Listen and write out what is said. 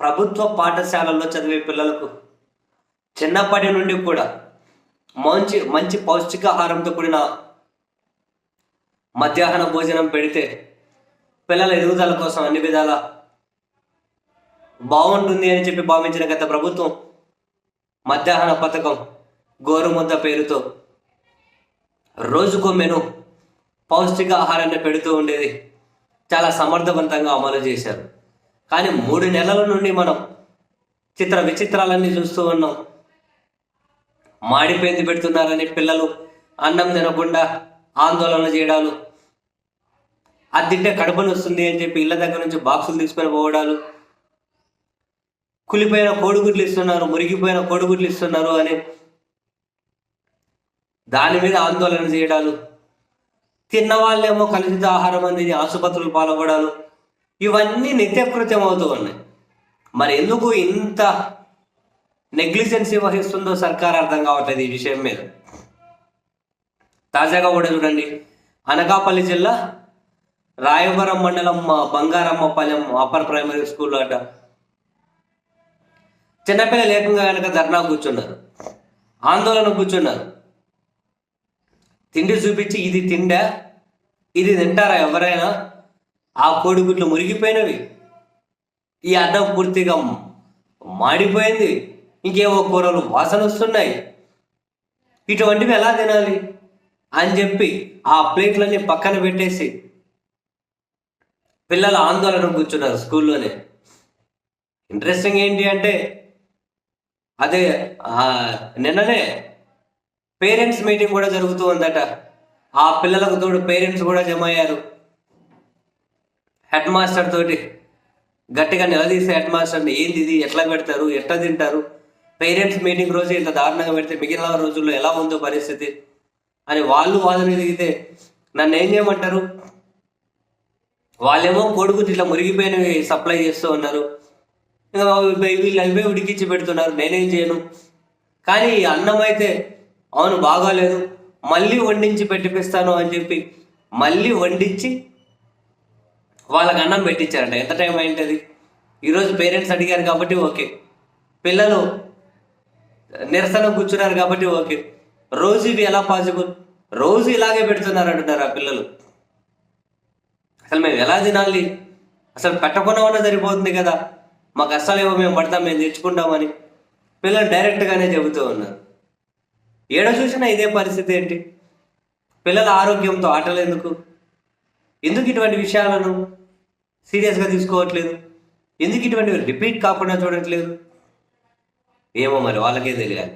ప్రభుత్వ పాఠశాలల్లో చదివే పిల్లలకు చిన్నప్పటి నుండి కూడా మంచి మంచి పౌష్టికాహారంతో కూడిన మధ్యాహ్న భోజనం పెడితే పిల్లల ఎదుగుదల కోసం అన్ని విధాల బాగుంటుంది అని చెప్పి భావించిన గత ప్రభుత్వం మధ్యాహ్న పథకం గోరుముద్ద పేరుతో రోజుకో మెను పౌష్టికాహారాన్ని పెడుతూ ఉండేది. చాలా సమర్థవంతంగా అమలు చేశారు. కానీ మూడు నెలల నుండి మనం చిత్ర విచిత్రాలన్నీ చూస్తూ ఉన్నాం. మాడిపోయింది పెడుతున్నారని పిల్లలు అన్నం తినకుండా ఆందోళన చేయడాలు అది తింటే కడుపుని వస్తుంది అని చెప్పి ఇళ్ళ దగ్గర నుంచి బాక్సులు తీసుకొని పోవడాలు కులిపోయిన కోడిగుడ్లు ఇస్తున్నారు మురిగిపోయిన కోడిగుడ్లు ఇస్తున్నారు అని దాని మీద ఆందోళన చేయడాలు తిన్న వాళ్ళేమో కలుషిత ఆహారం అందించి ఆసుపత్రులు పాల్గొడాలు ఇవన్నీ నిత్యకృత్యం అవుతూ ఉన్నాయి. మరి ఎందుకు ఇంత నెగ్లిజెన్సీ వహిస్తుందో సర్కార్ అర్థం కావట్లేదు ఈ విషయం మీద. తాజాగా కూడా చూడండి. అనకాపల్లి జిల్లా రాయవరం మండలం బంగారమ్మపాలెం అప్పర్ ప్రైమరీ స్కూల్ అట. చిన్నపిల్లలు ఏకంగా కనుక ధర్నా కూర్చున్నారు. ఆందోళన కూర్చున్నారు. తిండి చూపించి ఇది తిండా? ఇది తింటారా ఎవరైనా? ఆ కోడిగుడ్లు మురిగిపోయినవి. ఈ అన్నం పూర్తిగా మాడిపోయింది. ఇంకేవో కూరలు వాసన వస్తున్నాయి ఇటువంటివి ఎలా తినాలి? అని చెప్పి ఆ ప్లేట్లన్నీ పక్కన పెట్టేసి పిల్లలు ఆందోళన కూర్చున్నారు స్కూల్లోనే. ఇంట్రెస్టింగ్ ఏంటి అంటే అదే నిన్ననే పేరెంట్స్ మీటింగ్ కూడా జరుగుతూ ఉందట. ఆ పిల్లలకు తోడు పేరెంట్స్ కూడా జమ అయ్యారు హెడ్ మాస్టర్ తోటి గట్టిగా నిలదీసే హెడ్ మాస్టర్ని ఏంది ఇది? ఎట్లా పెడతారు? ఎట్లా తింటారు? పేరెంట్స్ మీటింగ్ రోజు ఇంత దారుణంగా పెడితే మిగిలిన రోజుల్లో ఎలా ఉందో పరిస్థితి? అని వాళ్ళు వాదన ఎదిగితే నన్ను ఏం చేయమంటారు? వాళ్ళేమో కొడుకు ఇట్లా మురిగిపోయినవి సప్లై చేస్తూ ఉన్నారు. ఇంకా వీళ్ళు అవే ఉడికించి పెడుతున్నారు. నేనేం చేయను? కానీ ఈ అన్నం అయితే అవును బాగాలేదు. మళ్ళీ వండించి పెట్టిపిస్తాను అని చెప్పి మళ్ళీ వండించి వాళ్ళకి అన్నం పెట్టించారంట. ఎంత టైం అయింటది? ఈరోజు పేరెంట్స్ అడిగారు కాబట్టి ఓకే. పిల్లలు నిరసన కూర్చున్నారు కాబట్టి ఓకే. రోజు ఇవి ఎలా పాసిబుల్ రోజు ఇలాగే పెడుతున్నారు అంటున్నారు ఆ పిల్లలు. అసలు మేము ఎలా తినాలి? అసలు పెట్టకుండా సరిపోతుంది కదా. మాకు అస్సలు ఏమో మేము పడతాం మేము తెచ్చుకుంటామని. పిల్లలు డైరెక్ట్గానే చెబుతూ ఉన్నారు. ఏడ చూసినా ఇదే పరిస్థితి ఏంటి? పిల్లల ఆరోగ్యంతో ఆటలు ఎందుకు? ఎందుకు ఇటువంటి విషయాలను? సీరియస్గా తీసుకోవట్లేదు. ఎందుకు ఇటువంటివి రిపీట్ కాకుండా చూడట్లేదు? ఏమో మరి వాళ్ళకే తెలియాలి.